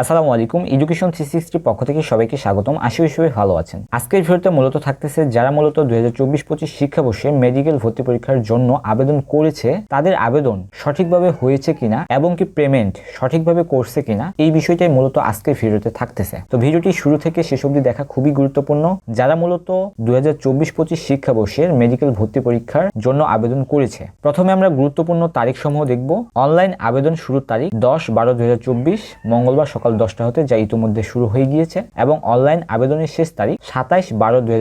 আসসালামু আলাইকুম। Education three sixty পক্ষ থেকে সবাইকে স্বাগতম। আশা সবাই ভালো আছেন। আজকের ভিডিওতে মূলত থাকতেছে, যারা মূলত দুই হাজার চব্বিশ পঁচিশ শিক্ষাবর্ষে মেডিকেল ভর্তি পরীক্ষার জন্য আবেদন করেছে, তাদের আবেদন সঠিকভাবে হয়েছে কিনা এবং কি পেমেন্ট সঠিকভাবে করছে কিনা, এই বিষয়টাই মূলত আজকের ভিডিওতে থাকতেছে। তো ভিডিওটি শুরু থেকে শেষ অবধি দেখা খুবই গুরুত্বপূর্ণ। যারা মূলত দুই হাজার চব্বিশ পঁচিশ শিক্ষাবর্ষের মেডিকেল ভর্তি পরীক্ষার জন্য আবেদন করেছে, প্রথমে আমরা গুরুত্বপূর্ণ তারিখ সমূহ দেখব। অনলাইন আবেদন শুরুর তারিখ দশ বারো দুই হাজার চব্বিশ, মঙ্গলবার সকাল দশটা হতে যা ইতিমধ্যে শুরু হয়ে গিয়েছে এবং অনলাইন আবেদনের শেষ তারিখ সাতাইশ বারো দুই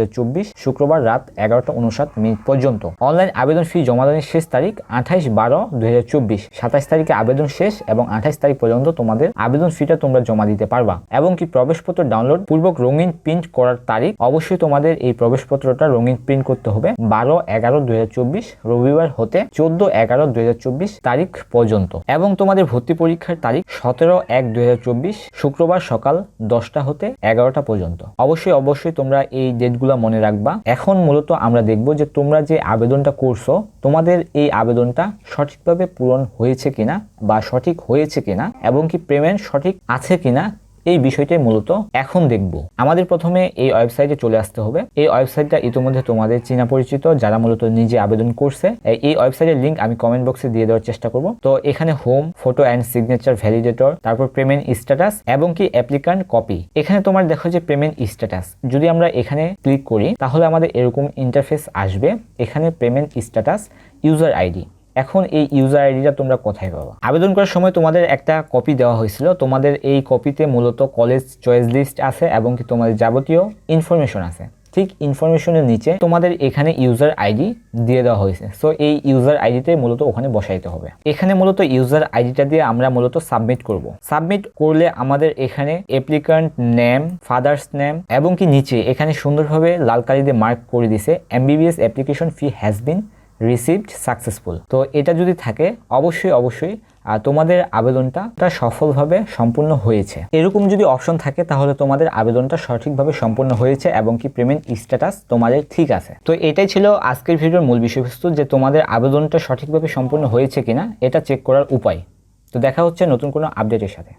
শুক্রবার রাত এগারোটা উনষাট মিনিট পর্যন্ত। অনলাইন আবেদন ফি জমাদানের শেষ তারিখ আঠাইশ বারো দুই হাজার চব্বিশ। সাতাইশ তারিখে আবেদন শেষ এবং আঠাইশ তারিখ পর্যন্ত তোমাদের আবেদন ফিটা তোমরা জমা দিতে পারবা। এবং কি প্রবেশপত্র ডাউনলোড পূর্বক রঙিন প্রিন্ট করার তারিখ অবশ্যই তোমাদের এই প্রবেশপত্রটা রঙিন প্রিন্ট করতে হবে বারো এগারো দুই হাজার চব্বিশ রবিবার হতে চোদ্দ এগারো দুই হাজার চব্বিশ তারিখ পর্যন্ত। এবং তোমাদের ভর্তি পরীক্ষার তারিখ সতেরো এক দুই শুক্রবার সকাল দশটা হতে এগারোটা পর্যন্ত। অবশ্যই অবশ্যই তোমরা এই ডেটগুলো মনে রাখবা। এখন মূলত আমরা দেখব যে তোমরা যে আবেদনটা করছ, তোমাদের এই আবেদনটা সঠিকভাবে পূরণ হয়েছে কিনা বা সঠিক হয়েছে কিনা এবং কি পেমেন্ট সঠিক আছে কিনা এই বিষয়টাই মূলত এখন দেখব। আমাদের প্রথমে এই ওয়েবসাইটে চলে আসতে হবে। এই ওয়েবসাইটটা ইতিমধ্যে তোমাদের চেনা পরিচিত, যারা মূলত নিজে আবেদন করছে। এই- ওয়েবসাইটের লিংক আমি কমেন্ট বক্সে দিয়ে দেওয়ার চেষ্টা করব। তো এখানে home photo and signature validator তারপর পেমেন্ট স্ট্যাটাস এবং কি অ্যাপ্লিকান্ট কপি এখানে তোমার দেখো যে পেমেন্ট স্ট্যাটাস যদি আমরা এখানে ক্লিক করি, তাহলে আমাদের এরকম ইন্টারফেস আসবে। এখানে পেমেন্ট স্ট্যাটাস ইউজার আইডি এখন এই ইউজার আইডিটা তোমরা কোথায় পাবা? আবেদন করার সময় তোমাদের একটা কপি দেওয়া হয়েছিল। তোমাদের এই কপিতে মূলত কলেজ চয়েস লিস্ট আছে এবং কি তোমাদের যাবতীয় ইনফরমেশন আছে। ঠিক ইনফরমেশনের নিচে তোমাদের এখানে ইউজার আইডি দিয়ে দেওয়া হয়েছে। সো এই ইউজার আইডিতে মূলত ওখানে বসাইতে হবে। এখানে মূলত ইউজার আইডিটা দিয়ে আমরা মূলত সাবমিট করব। সাবমিট করলে আমাদের এখানে অ্যাপ্লিকান্ট নেম ফাদার্স নেম এবং কি নিচে এখানে সুন্দরভাবে লাল দিয়ে মার্ক করে দিছে। MBBS application fee has been received successful তো এটা যদি থাকে, অবশ্যই অবশ্যই তোমাদের আবেদনটা সফলভাবে সম্পূর্ণ হয়েছে। এরকম যদি অপশন থাকে, তাহলে তোমাদের আবেদনটা সঠিকভাবে সম্পূর্ণ হয়েছে এবং কি পেমেন্ট স্ট্যাটাস তোমাদের ঠিক আছে। তো এটাই ছিল আজকের ভিডিওর মূল বিষয়বস্তু যে তোমাদের আবেদনটা সঠিকভাবে সম্পূর্ণ হয়েছে কিনা, এটা চেক করার উপায়। তো দেখা হচ্ছে নতুন কোনো আপডেটের সাথে।